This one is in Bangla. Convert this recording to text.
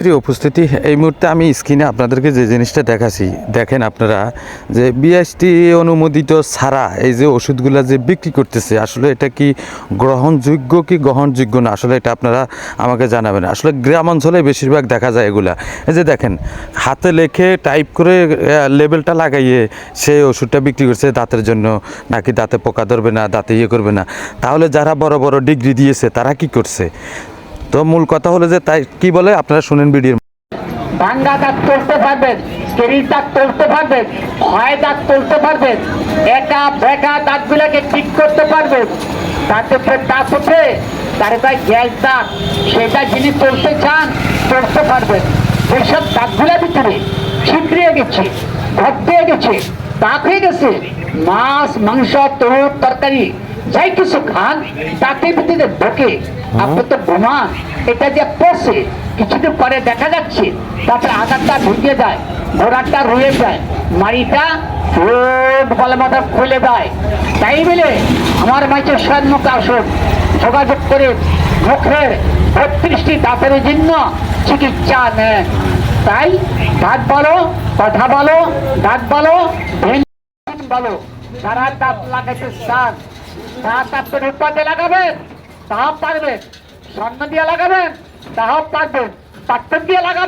প্রিয় উপস্থিতি, এই মুহূর্তে আমি স্ক্রিনে আপনাদেরকে যে জিনিসটা দেখাচ্ছি, দেখেন আপনারা যে বিএসটি অনুমোদিত ছাড়া এই যে ওষুধগুলো যে বিক্রি করতেছে, আসলে এটা কি গ্রহণযোগ্য কি গ্রহণযোগ্য না? আসলে এটা আপনারা আমাকে জানাবেন। আসলে গ্রাম অঞ্চলে বেশিরভাগ দেখা যায় এগুলা। এই যে দেখেন, হাতে লেখে টাইপ করে লেবেলটা লাগাইয়ে সেই ওষুধটা বিক্রি করছে দাঁতের জন্য, নাকি দাঁতে পোকা ধরবে না, দাঁতে ইয়ে করবে না। তাহলে যারা বড় বড় ডিগ্রি দিয়েছে, তারা কি করছে? তো মূল কথা হলো যে তাই কি বলে? আপনারা শুনেন ভিডিওর ভাঙ্গা দাঁত তুলতে পারবেন কেরি দাঁত তুলতে পারবেন ক্ষয় দাঁত তুলতে পারবেন একা বেকা দাঁতগুলোকে ঠিক করতে পারবেন দাঁত উঠে দাঁত উঠে তারে তাই গ্যাস দাঁত, সেটা যিনি তুলতে চান, তুলতে পারবেন সেইসব দাঁতগুলোর ভিতরে ছিটড়িয়ে গেছে ভর্তিয়ে গেছে দাঁত হয়ে গেছে। মাছ, মাংস তরুর তরকারি যাই কিছু খান দাঁতের ভিতরে ঢোকে আপনি তো বোমা, এটা যে পড়ছে, কিছুদিন পরে দেখা যাচ্ছে, তারপরে আধারটা ঢুকে যায়, ঘোড়াটা রয়ে যায়, মাড়িটা রোড বলে মাথা খুলে দেয় তাই বলে আমার মাঝে সম্মুখ আসুন, যোগাযোগ করে মুখের বত্রিশটি দাঁতের জন্য চিকিৎসা নেন। তাই দাঁত বলো, কথা বলো, দাঁত বলো বলো সারা দাঁত লাগাইতে চান দাঁত আপনি রূপাতে লাগাবেন তাও পারবেন। স্বর্ণ দিয়ে লাগাবেন তাও পারবেন। পাত্র দিয়ে লাগাবেন।